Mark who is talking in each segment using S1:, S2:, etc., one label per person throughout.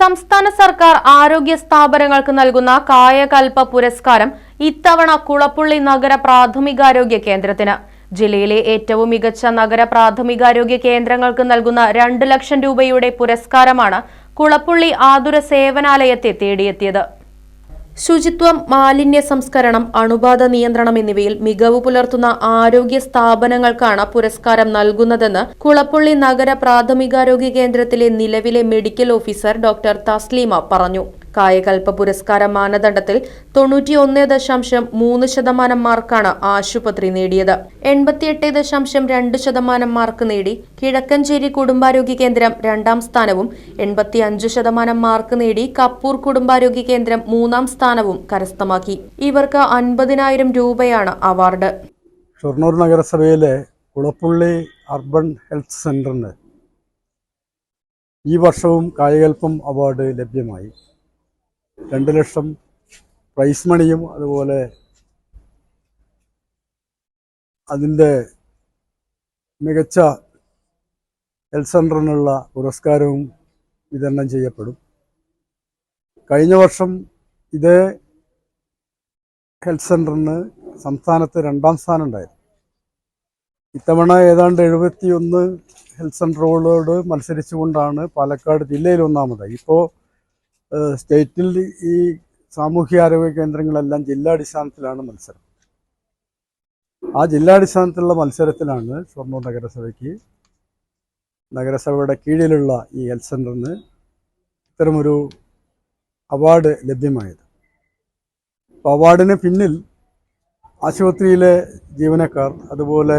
S1: സംസ്ഥാന സർക്കാർ ആരോഗ്യ സ്ഥാപനങ്ങൾക്ക് നൽകുന്ന കായകൽപ പുരസ്കാരം ഇത്തവണ കുളപ്പുള്ളി നഗര പ്രാഥമികാരോഗ്യ കേന്ദ്രത്തിന്. ജില്ലയിലെ ഏറ്റവും മികച്ച നഗര പ്രാഥമികാരോഗ്യ കേന്ദ്രങ്ങൾക്ക് നൽകുന്ന രണ്ട് ലക്ഷം രൂപയുടെ പുരസ്കാരമാണ് കുളപ്പുള്ളി ആതുര സേവനാലയത്തെ തേടിയെത്തിയത്. ശുചിത്വം മാലിന്യ സംസ്കരണം അണുബാധ നിയന്ത്രണം എന്നിവയിൽ മികവ് പുലർത്തുന്ന ആരോഗ്യ സ്ഥാപനങ്ങൾക്കാണ് പുരസ്കാരം നൽകുന്നതെന്ന് കുളപ്പള്ളി നഗര പ്രാഥമികാരോഗ്യ കേന്ദ്രത്തിലെ നിലവിലെ മെഡിക്കൽ ഓഫീസർ ഡോക്ടർ തസ്ലീമ പറഞ്ഞു. കായകൽപ പുരസ്കാര മാനദണ്ഡത്തിൽ തൊണ്ണൂറ്റിയൊന്ന് ദശാംശം മൂന്ന് ശതമാനം മാർക്കാണ് ആശുപത്രി നേടിയത്. എൺപത്തിയെട്ട് ദശാംശം രണ്ട് ശതമാനം മാർക്ക് നേടി കിഴക്കഞ്ചേരി കുടുംബാരോഗ്യ കേന്ദ്രം രണ്ടാം സ്ഥാനവും എൺപത്തി അഞ്ച് ശതമാനം മാർക്ക് നേടി കപ്പൂർ കുടുംബാരോഗ്യ കേന്ദ്രം മൂന്നാം സ്ഥാനവും കരസ്ഥമാക്കി. ഇവർക്ക് അൻപതിനായിരം രൂപയാണ് അവാർഡ്.
S2: ഷൊർണൂർ നഗരസഭയിലെ കുളപ്പുള്ളി അർബൻ ഹെൽത്ത് സെന്ററിന് ഈ വർഷവും കായകൽപ്പം അവാർഡ് ലഭ്യമായി. രണ്ട് ലക്ഷം പ്രൈസ് മണിയും അതുപോലെ അതിന്റെ മികച്ച ഹെൽത്ത് സെന്ററിനുള്ള പുരസ്കാരവും വിതരണം ചെയ്യപ്പെടും. കഴിഞ്ഞ വർഷം ഇതേ ഹെൽത്ത് സെന്ററിന് സംസ്ഥാനത്ത് രണ്ടാം സ്ഥാനം ഉണ്ടായിരുന്നു ഇത്തവണ ഏതാണ്ട് എഴുപത്തിയൊന്ന് ഹെൽത്ത് സെന്ററുകളോട് മത്സരിച്ചുകൊണ്ടാണ് പാലക്കാട് ജില്ലയിൽ ഒന്നാമതായി. ഇപ്പോൾ സ്റ്റേറ്റിൽ ഈ സാമൂഹ്യ ആരോഗ്യ കേന്ദ്രങ്ങളെല്ലാം ജില്ലാടിസ്ഥാനത്തിലാണ് മത്സരം. ആ ജില്ലാടിസ്ഥാനത്തിലുള്ള മത്സരത്തിലാണ് ഷൊർണൂർ നഗരസഭയ്ക്ക് നഗരസഭയുടെ കീഴിലുള്ള ഈ ഹെൽത്ത് സെന്ററിന് ഇത്തരമൊരു അവാർഡ് ലഭ്യമായത്. അപ്പോൾ അവാർഡിന് പിന്നിൽ ആശുപത്രിയിലെ ജീവനക്കാർ അതുപോലെ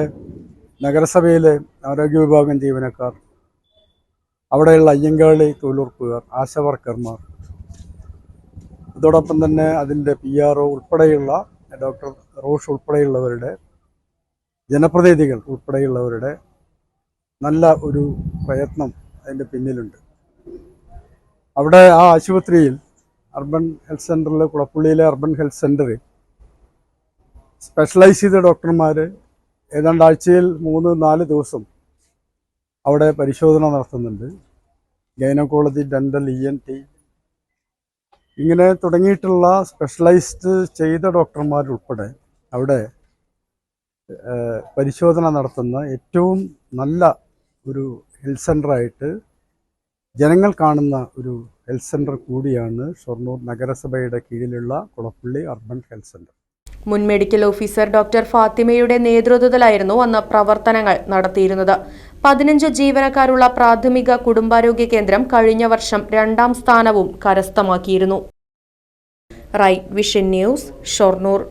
S2: നഗരസഭയിലെ ആരോഗ്യ വിഭാഗം ജീവനക്കാർ അവിടെയുള്ള അയ്യങ്കാളി തൊഴിലുറപ്പുകാർ ആശ അതോടൊപ്പം തന്നെ അതിന്റെ പി ആർ ഒ ഉൾപ്പെടെയുള്ള ഡോക്ടർ റോഷ് ഉൾപ്പെടെയുള്ളവരുടെ ജനപ്രതിനിധികൾ ഉൾപ്പെടെയുള്ളവരുടെ നല്ല ഒരു പ്രയത്നം അതിന്റെ പിന്നിലുണ്ട്. അവിടെ ആ ആശുപത്രിയിൽ അർബൻ ഹെൽത്ത് സെന്ററിൽ കുളപ്പുള്ളിയിലെ അർബൻ ഹെൽത്ത് സെന്ററിൽ സ്പെഷ്യലൈസ് ചെയ്ത ഡോക്ടർമാർ ഏതാണ്ട് ആഴ്ചയിൽ മൂന്ന് നാല് ദിവസം അവിടെ പരിശോധന നടത്തുന്നുണ്ട്. Gynaecology dental E N T ഇങ്ങനെ തുടങ്ങിയിട്ടുള്ള സ്പെഷ്യലൈസ്ഡ് ചെയ്ത ഡോക്ടർമാരുൾപ്പെടെ അവിടെ പരിശോധന നടത്തുന്ന ഏറ്റവും നല്ല ഒരു ഹെൽത്ത് സെന്ററായിട്ട് ജനങ്ങൾ കാണുന്ന ഒരു ഹെൽത്ത് സെന്റർ കൂടിയാണ് ഷൊർണൂർ നഗരസഭയുടെ കീഴിലുള്ള കുളപ്പള്ളി അർബൻ ഹെൽത്ത് സെന്റർ
S1: മുൻ മെഡിക്കൽ ഓഫീസർ ഡോക്ടർ ഫാത്തിമയുടെ നേതൃത്വത്തിലായിരുന്നു അന്ന് പ്രവർത്തനങ്ങൾ നടത്തിയിരുന്നത്. പതിനഞ്ച് ജീവനക്കാരുള്ള പ്രാഥമിക കുടുംബാരോഗ്യ കേന്ദ്രം കഴിഞ്ഞ വർഷം രണ്ടാം സ്ഥാനവും കരസ്ഥമാക്കിയിരുന്നു. Right vision news Shoranur.